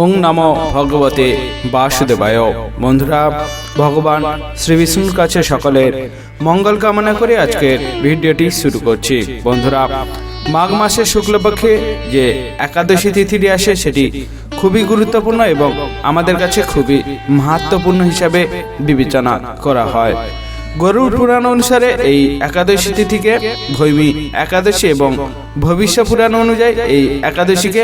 ওং নম ভগবতে বাসুদেবায়। বন্ধুরা, ভগবান শ্রী বিষ্ণুর কাছে সকলের মঙ্গল কামনা করে আজকের ভিডিওটি শুরু করছি। বন্ধুরা, মাঘ মাসের শুক্লপক্ষে যে একাদশী তিথিটি আসে, সেটি খুবই গুরুত্বপূর্ণ এবং আমাদের কাছে খুবই মাহাত্মপূর্ণ হিসাবে বিবেচনা করা হয়। গরুর পুরাণ অনুসারে এই একাদশী তিথিকে ভৈমী একাদশী এবং ভবিষ্য পুরাণ অনুযায়ী এই একাদশীকে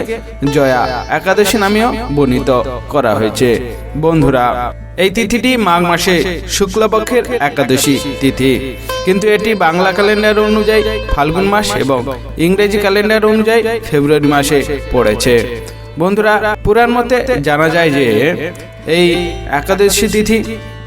জয়া একাদশী নামেও বর্ণিত করা হয়েছে। বন্ধুরা, এই তিথিটি মাঘ মাসে শুক্লপক্ষের একাদশী তিথি। কিন্তু এটি বাংলা ক্যালেন্ডার অনুযায়ী ফাল্গুন মাস এবং ইংরেজি ক্যালেন্ডার অনুযায়ী ফেব্রুয়ারি মাসে পড়েছে। বন্ধুরা, পুরাণ মতে জানা যায় যে এই একাদশী তিথি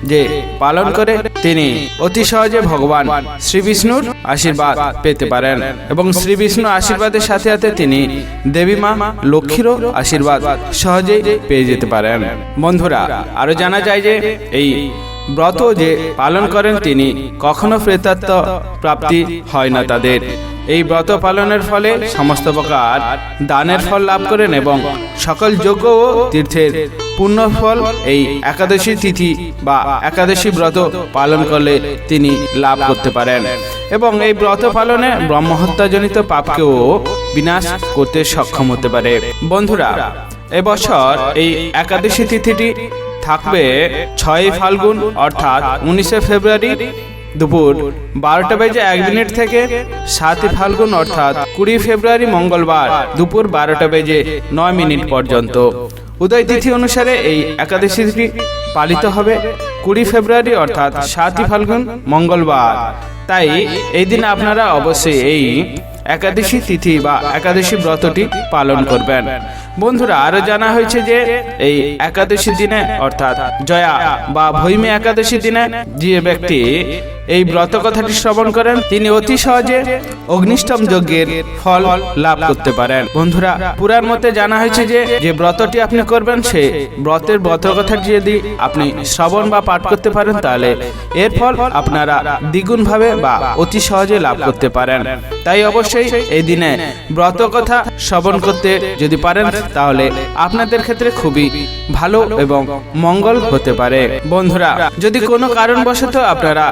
যে পালন করে তিনি অতি সহজে ভগবান শ্রী বিষ্ণুর আশীর্বাদ পেতে পারেন এবং শ্রী বিষ্ণু আশীর্বাদের সাথে সাথে তিনি দেবী মা, লক্ষ্মীরও আশীর্বাদ সহজেই পেয়ে যেতে পারেন। বন্ধুরা আরও জানা যায় যে এই ব্রত যে পালন করেন তিনি কখনো প্রেতাত্ম প্রাপ্তি হয় না তাদের। এই ব্রত পালনের ফলে সমস্ত প্রকার দানের ফল লাভ করেন এবং সকল যোগ্য ও তীর্থের পূর্ণ ফল এই একাদশী তিথি বা একাদশী ব্রত পালন করলে তিনি লাভ করতে পারেন। এবং এই ব্রত পালনে ব্রহ্মহত্যাজনিত পাপকেও বিনাশ করতে সক্ষম হতে পারে। বন্ধুরা, এবছর এই একাদশী তিথিটি থাকবে ছয় ফাল্গুন, অর্থাৎ উনিশে ফেব্রুয়ারি দুপুর বারোটা বেজে এক মিনিট থেকে সাতই ফাল্গুন অর্থাৎ কুড়ি ফেব্রুয়ারি মঙ্গলবার দুপুর বারোটা বেজে নয় মিনিট পর্যন্ত। উদয় তিথি অনুসারে এই একাদশীটি পালিত হবে কুড়ি ফেব্রুয়ারি অর্থাৎ সাতই ফাল্গুন মঙ্গলবার। তাই এই দিন আপনারা অবশ্যই এই একাদশী তিথি বা একাদশী ব্রতটি পালন করবেন। বন্ধুরা আরও জানা হয়েছে যে এই একাদশী দিনে অর্থাৎ জয়া বা ভৈমী একাদশী দিনে যে ব্যক্তি এই ব্রত কথাটি শ্রবণ করেন তিনি অতি সহজে অগ্নিষ্টম যজ্ঞের ফল লাভ করতে পারেন। বন্ধুরা, পুরাণ মতে জানা হয়েছে যে যে ব্রতটি আপনি করবেন, সে ব্রতের ব্রত কথাটি যদি আপনি শ্রবণ বা পাঠ করতে পারেন, তাহলে এর ফল আপনারা দ্বিগুণ ভাবে বা অতি সহজে লাভ করতে পারেন। তাই অবশ্যই এই দিনে ব্রত কথা শ্রবণ করতে যদি পারেন, তাহলে আপনাদের ক্ষেত্রে খুবই ভালো এবং মঙ্গল হতে পারে। বন্ধুরা, যদি কোনো কারণবশত আপনারা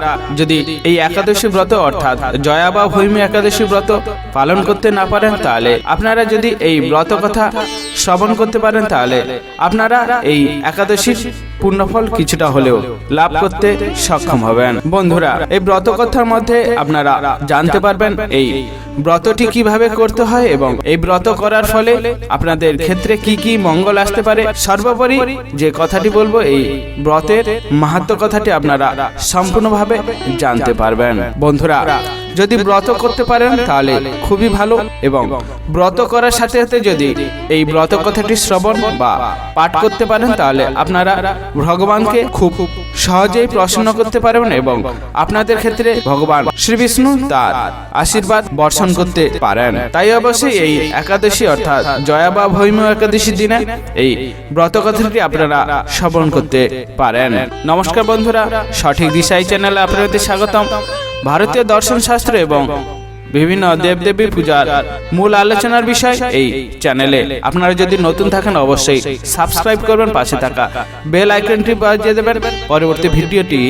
যদি এই একাদশী ব্রত, অর্থাৎ জয়া বা ভৈমী একাদশী ব্রত পালন করতে না পারেন, তাহলে আপনারা যদি এই ব্রত কথা শ্রবণ করতে পারেন, তাহলে আপনারা এই একাদশীর পূর্ণফল কিছুটা হলেও লাভ করতে সক্ষম হবেন। বন্ধুরা, এই ব্রত কথার মধ্যে আপনারা জানতে পারবেন এই ব্রতটি কীভাবে করতে হয় এবং এই ব্রত করার ফলে আপনাদের ক্ষেত্রে কি কি মঙ্গল আসতে পারে। সর্বোপরি যে কথাটি বলব, এই ব্রতের মাহাত্ম কথাটি আপনারা সম্পূর্ণভাবে জানতে পারবেন। বন্ধুরা যদি ব্রত করতে পারেন তাহলে খুবই ভালো এবং ব্রত করার সাথে সাথে যদি এই ব্রত কথাটি শ্রবণ বা পাঠ করতে পারেন তাহলে আপনারা ভগবানকে খুব সহজেই প্রসন্ন করতে পারবেন এবং আপনাদের ক্ষেত্রে ভগবান শ্রী বিষ্ণু তার আশীর্বাদ বর্ষণ করতে পারেন। তাই অবশ্যই এই একাদশী অর্থাৎ জয়া বা ভৈম একাদশী দিনে এই ব্রত কথাটি আপনারা শ্রবণ করতে পারেন। নমস্কার বন্ধুরা সঠিক দিশাই চ্যানেলে আপনাদের স্বাগতম ভারতীয় দর্শন শাস্ত্র এবং বিভিন্ন দেবদেবী পূজার মূল আলোচনার বিষয় এই চ্যানেলে। আপনারা যদি নতুন থাকেন, অবশ্যই সাবস্ক্রাইব করবেন, পাশে থাকা বেল আইকনটি বাজিয়ে দেবেন। পরবর্তী ভিডিওটি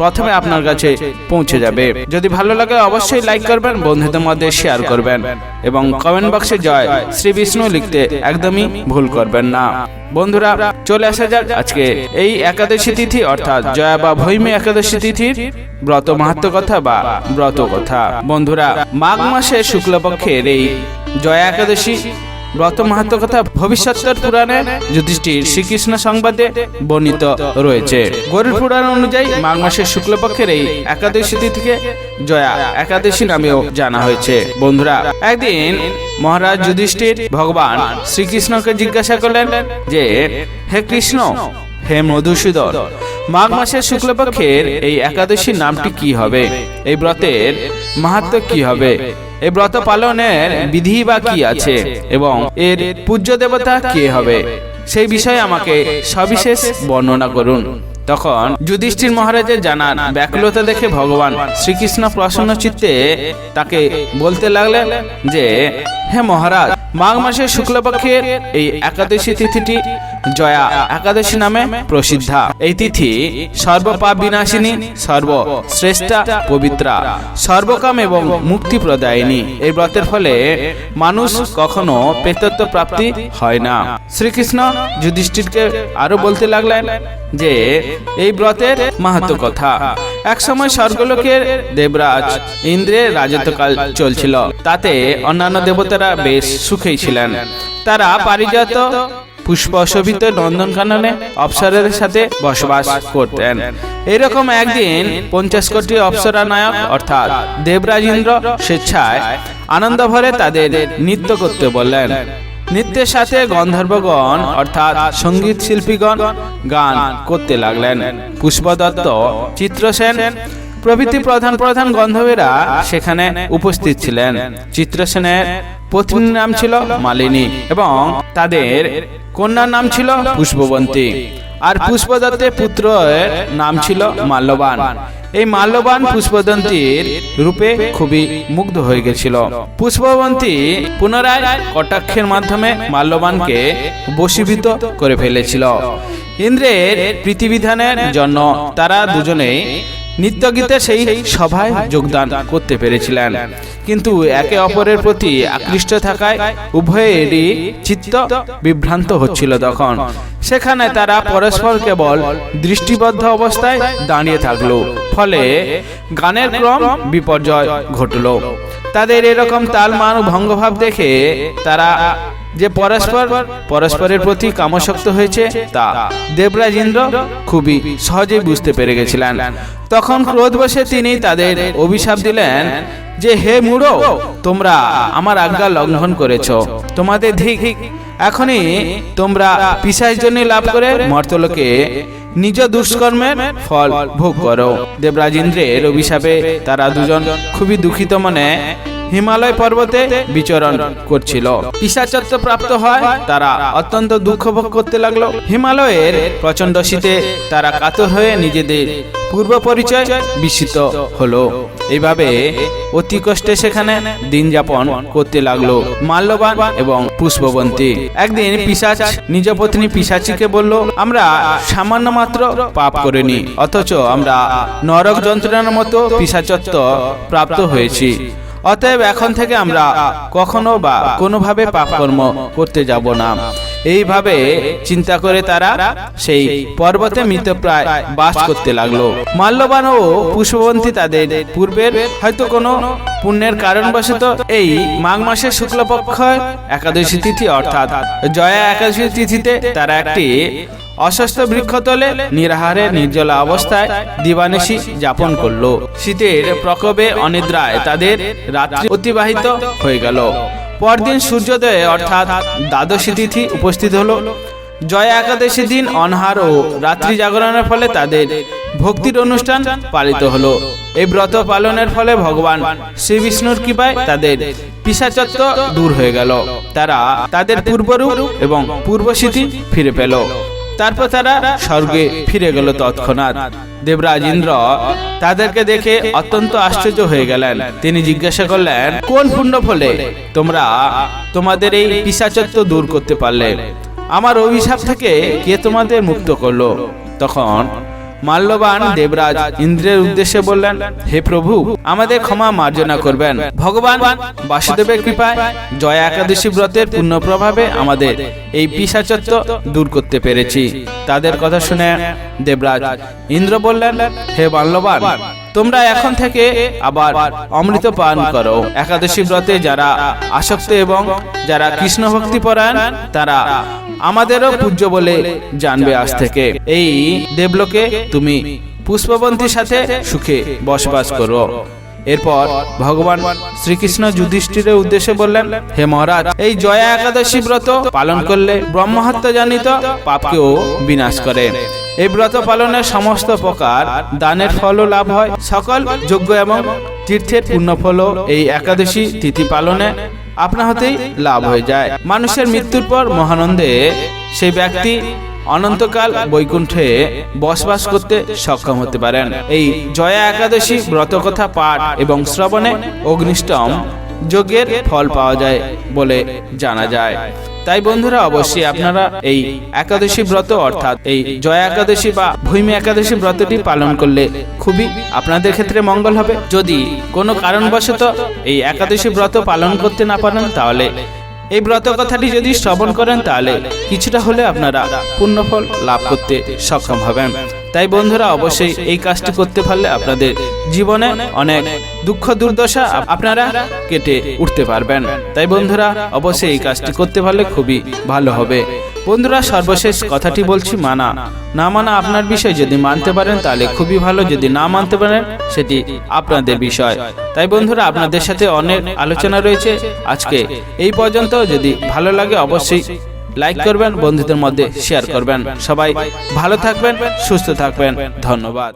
প্রথমে আপনার কাছে পৌঁছে যাবে। যদি ভালো লাগে, অবশ্যই লাইক করবেন, বন্ধুদের মধ্যে শেয়ার করবেন এবং কমেন্ট বক্সে জয় শ্রী বিষ্ণু লিখতে একদমই ভুল করবেন না। বন্ধুরা, চলে আসা যাক আজকে এই একাদশী তিথি, অর্থাৎ জয়া বা ভৈমী একাদশী তিথির ব্রত মাহাত্ম কথা বা ব্রত কথা। বন্ধুরা, মাঘ মাসে শুক্লপক্ষের এই জয়া একাদশী ব্রত মাহাত্ম কথা ভবিষ্যতের পুরাণে যুধিষ্ঠির শ্রীকৃষ্ণ সংবাদে বর্ণিত রয়েছে। গরুর পুরাণ অনুযায়ী মাঘ মাসের শুক্লপক্ষের এই একাদশী তিথিকে জয়া একাদশী নামেও জানা হয়েছে। বন্ধুরা, একদিন মহারাজ যুধিষ্ঠির ভগবান শ্রীকৃষ্ণকে জিজ্ঞাসা করলেন যে, হে কৃষ্ণ, হে মধুসূদন মাঘ মাসের শুক্লপক্ষের এই একাদশীর নামটি কি হবে? এই ব্রতের মাহাত্ম কি হবে? এই ব্রত পালনের বিধি বা কি আছে? এবং এর পূজ্য দেবতা কে হবে? সেই বিষয়ে আমাকে সবিশেষ বর্ণনা করুন। তখন যুধিষ্ঠির মহারাজের জানান, ব্যাকুলতা দেখে ভগবান শ্রীকৃষ্ণ প্রসন্ন চিত্তে তাকে বলতে লাগলেন যে, হে মহারাজ, মাঘ মাসের শুক্লপক্ষের এই একাদশী তিথিটি জয়া একাদশী নামে প্রসিদ্ধা। এই তিথি সর্বপাপ বিনাশিনী সর্বশ্রেষ্ঠা, পবিত্রা, সর্বকাম এবং মুক্তি প্রদায়িনী। এই ব্রতের ফলে মানুষ কখনো প্রেতত্ব প্রাপ্তি হয় না। শ্রীকৃষ্ণ যুধিষ্ঠিরকে আরও বলতে লাগলেন যে এই ব্রতের মাহাত্ম কথা। এক সময় স্বর্গলোকের দেবরাজ ইন্দ্রের রাজত্বকাল চলছিল। তাতে অন্যান্য দেবতারা বেশ সুখেই ছিলেন। তারা পারিজাত পুষ্প শোভিত নন্দনকাননে অপ্সরের সাথে বসবাস করতেন। এরকম একদিন পঞ্চাশ কোটি অপ্সরা নায়ক অর্থাৎ দেবরাজ ইন্দ্র স্বেচ্ছায় আনন্দ ভরে তাদের নৃত্য করতে বললেন। নৃত্যের সাথে গন্ধর্বগণ, অর্থাৎ সংগীত শিল্পীগণ, গান করতে লাগলেন। পুষ্পদত্ত, চিত্রসেন, প্রভৃতি প্রধান প্রধান গন্ধর্বেরা সেখানে উপস্থিত ছিলেন। চিত্রসেনের পত্নীর নাম ছিল মালিনী এবং তাদের কন্যার নাম ছিল পুষ্পবন্তী। আর পুষ্পদত্তের পুত্রের নাম ছিল মাল্যবান। এই মাল্যবান পুষ্পদন্তীর রূপে খুবই মুগ্ধ হয়ে গেছিল। পুষ্পবন্তী পুনরায় কটাক্ষের মাধ্যমে মাল্যবানকে বশীভূত করে ফেলেছিল। ইন্দ্রের প্রীতিবিধানের জন্য তারা দুজনেই নৃত্যগীতে সেই সভায় যোগদান করতে পেরেছিলেন। কিন্তু একে অপরের প্রতি আকৃষ্ট থাকায় উভয়েরই চিত্ত বিভ্রান্ত হচ্ছিল তখন। সেখানে তারা পরস্পর কেবল দৃষ্টিবদ্ধ অবস্থায় দাঁড়িয়ে থাকল। ফলে গানের ক্রম বিপর্যয় ঘটল। তাদের এরকম তালমান ভঙ্গভাব দেখে তারা যে পরস্পর, পরস্পরের প্রতি কামশক্ত হয়েছে তা দেবরাজ ইন্দ্র খুবই সহজেই বুঝতে পেরে গেছিলেন। তখন ক্রোধ বসে তিনি তাদের অভিশাপ দিলেন যে, হে মুড়ো, তোমরা আমার আজ্ঞা লঙ্ঘন করেছ। তোমাদের ধিক এখনই তোমরা পিসার জন্য লাভ করে মর্তলোকে নিজ দুষ্কর্মের ফল ভোগ করো। দেবরাজ ইন্দ্রের অভিশাপে তারা দুজন খুবই দুঃখিত মনে হিমালয় পর্বতে বিচরণ করছিল। পিসাচত্ব প্রাপ্ত হয়, তারা অত্যন্ত দুঃখ ভোগ করতে লাগল। হিমালয়ের প্রচণ্ড শীতে তারা কাতর হয়ে নিজেদের পূর্ব পরিচয় বিস্মিত হলো। এইভাবে অতি কষ্টে সেখানে দিন যাপন করতে লাগল মাল্যবান এবং পুষ্পবন্তী। একদিন পিসাচ নিজ পত্নী পিসাচিকে বলল, আমরা সামান্য মাত্র পাপ করিনি, অথচ আমরা নরক যন্ত্রণার মতো পিসাচত্ব প্রাপ্ত হয়েছি। অতএব এখন থেকে আমরা কখনো বা কোনোভাবে পাপকর্ম করতে যাব না। এইভাবে চিন্তা করে তারা সেই পর্বতে মৃতপ্রায় বাস করতে লাগল। মাল্যবান ও পুষ্পবন্তী তাদের পূর্বের হয়তো কোনো পুণ্যের কারণবশত এই মাঘ মাসের শুক্লপক্ষ একাদশী তিথি অর্থাৎ জয়া একাদশী তিথিতে তারা একটি অসুস্থ বৃক্ষতলে নিরাহারে, নির্জলা অবস্থায় দিবানিশি যাপন করল। শীতের প্রকোপে অনিদ্রায় তাদের রাত্রি অতিবাহিত হয়ে গেল। পরদিন সূর্যোদয়ে অর্থাৎ দ্বাদশী তিথি উপস্থিত হলো। জয়া একাদশী দিন অনহার ও রাত্রি জাগরণের ফলে তাদের ভক্তির অনুষ্ঠান পালিত হলো। এই ব্রত পালনের ফলে ভগবান শ্রী বিষ্ণুর কৃপায় তাদের পিসাচত্ব দূর হয়ে গেল। তারা তাদের পূর্বরূপ এবং পূর্বস্মৃতি ফিরে পেল। তারপর তারা স্বর্গে ফিরে গেল তৎক্ষণাৎ। দেবরাজ ইন্দ্র তাদেরকে দেখে অত্যন্ত আশ্চর্য হয়ে গেলেন। তিনি জিজ্ঞাসা করলেন, কোন পুণ্য ফলে তোমরা তোমাদের এই পিসাচত্ব দূর করতে পারলে? আমার অভিশাপ থেকে কে তোমাদের মুক্ত করল? তখন মাল্যবান দেবরাজ ইন্দ্রের উদ্দেশ্যে বললেন, হে প্রভু, আমাদের ক্ষমা মার্জনা করবেন। ভগবান বাসুদেবের কৃপায় জয়া একাদশী ব্রতের পূর্ণ প্রভাবে আমাদের এই পিসাচত্ব দূর করতে পেরেছি। তাদের কথা শুনে দেবরাজ ইন্দ্র বললেন, হে মাল্যবান, তোমরা এখন থেকে আবার অমৃত পান করো। একাদশী ব্রতে যারা আসক্ত এবং যারা কৃষ্ণ ভক্তি পরায়ণ, তারা আমাদেরও পূজ্য বলে জানবে আজ থেকে। এই দেবলোকে তুমি পুষ্পবন্তীর সাথে সুখে বসবাস করো। এরপর ভগবান শ্রীকৃষ্ণ যুধিষ্ঠিরের উদ্দেশ্যে বললেন, হে মহারাজ, এই জয়া একাদশী ব্রত পালন করলে ব্রহ্মহত্য জানিত পাপকেও বিনাশ করে। এই ব্রত পালনের সমস্ত প্রকার দানের ফলও লাভ হয়। সকল যোগ্য এবং তীর্থের পূর্ণ ফলও এই একাদশী তিথি পালনে আপনা হতেই লাভ হয়ে যায়। মানুষের মৃত্যুর পর মহানন্দে সেই ব্যক্তি অনন্তকাল বৈকুণ্ঠে বসবাস করতে সক্ষম হতে পারেন। এই জয়া একাদশী ব্রতকথা পাঠ এবং শ্রবণে অগ্নিষ্টম যজ্ঞের ফল পাওয়া যায় বলে জানা যায়। তাই বন্ধুরা, অবশ্যই আপনারা এই একাদশী ব্রত অর্থাৎ এই জয়া একাদশী বা ভূমি একাদশী ব্রতটি পালন করলে খুবই আপনাদের ক্ষেত্রে মঙ্গল হবে। যদি কোনো কারণবশত এই একাদশী ব্রত পালন করতে না পারেন, তাহলে এই ব্রত কথাটি যদি শ্রবণ করেন তাহলে কিছুটা হলে আপনারা পুণ্যফল লাভ করতে সক্ষম হবেন। তাই বন্ধুরা, অবশ্যই এই কাজটি করতে পারলে আপনাদের জীবনে অনেক দুঃখ, দুর্দশা আপনারা কেটে উঠতে পারবেন। তাই বন্ধুরা, অবশ্যই এই কাজটি করতে পারলে খুবই ভালো হবে। বন্ধুরা, সর্বশেষ কথাটি বলছি, মানা। না মানা আপনার বিষয়, যদি মানতে পারেন, তাহলে খুবই ভালো। যদি না মানতে পারেন, সেটি আপনাদের বিষয়। তাই বন্ধুরা, আপনাদের সাথে অনেক আলোচনা রয়েছে। আজকে এই পর্যন্ত। যদি ভালো লাগে, অবশ্যই লাইক করবেন, বন্ধুদের মধ্যে শেয়ার করবেন। সবাই ভালো থাকবেন, সুস্থ থাকবেন। ধন্যবাদ।